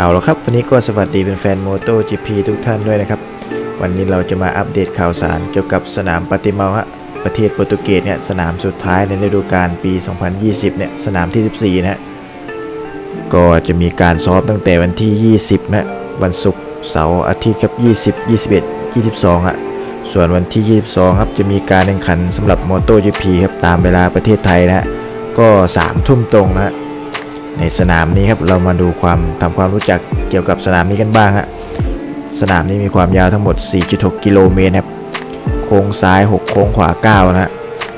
เอาละครับ วันนี้ก็สวัสดีเป็นแฟนโมโต GP ทุกท่านด้วยนะครับ วันนี้เราจะมาอัปเดตข่าวสารเกี่ยวกับสนามปาติมาฮะประเทศโปรตุเกสเนี่ยสนามสุดท้ายในฤดูกาลปี 2020 เนี่ยสนามที่ 14 นะฮะก็จะมีการซ้อมตั้งแต่วันที่ 20 นะ วันศุกร์เสาร์อาทิตย์ครับ 20 21 22ฮะส่วนวันที่ 22 ครับจะมีการแข่งขันสำหรับโมโต GP ครับตามเวลาประเทศไทยนะฮะก็ 3 ทุ่มตรงนะฮะ ในสนามนี้ครับเรามาดูความทำความรู้จักเกี่ยวกับสนามนี้กันบ้างฮะสนามนี้มีความยาวทั้งหมด 4.6 กิโลเมตรครับโค้งซ้าย 6 โค้งขวา 9นะฮะ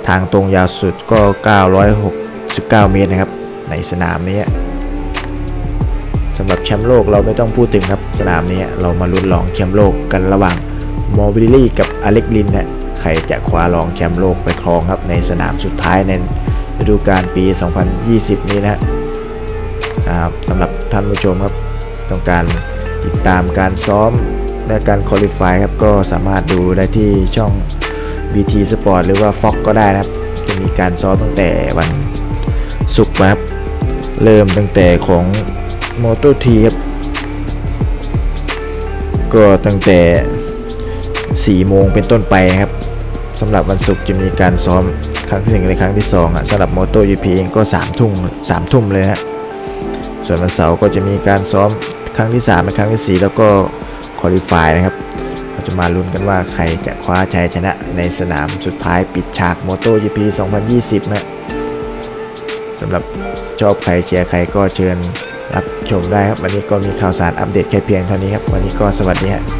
ทางตรงยาวสุดก็ 969 เมตรนะครับ ในสนามนี้สำหรับแชมป์โลกเราไม่ต้องพูดถึงครับสนามนี้เรามาลุ้นรองแชมป์โลกกันระหว่างมอบิลี่กับอเล็กลินนะใครจะคว้ารองแชมป์โลกไปครองครับในสนามสุดท้ายในฤดูกาลปี 2020 นี้นะะครับสำหรับท่านผู้ชมครับ ต้องการติดตามการซ้อมและการคอลิฟายครับก็สามารถดูได้ที่ช่อง BT Sport หรือว่า Fox ก็ได้นะครับ จะมีการซ้อมตั้งแต่วันศุกร์นะครับ เริ่มตั้งแต่ของ m o t o T ครับ ก็ตั้งแต่ 4 โมงเป็นต้นไปนะครับสำหรับวันศุกร์จะมีการซ้อมครั้งที่หนึ่งและครั้งที่2อะสำหรับ Moto GP เองก็ 3 ทุ่ม3ทุ่มเลยนะฮะ ส่วนวันเสาร์ก็จะมีการซ้อมครั้งที่3และครั้งทีสี่4แล้วก็คอลิฟายนะครับเราจะมาลุ้นกันว่าใครจะคว้าชัยชนะในสนามสุดท้ายปิดฉาก MotoGP 2020นะสำหรับชอบใครเชียร์ใครก็เชิญรับชมได้ครับ วันนี้ก็มีข่าวสารอัปเดตแค่เพียงเท่านี้ครับ วันนี้ก็สวัสดีครับ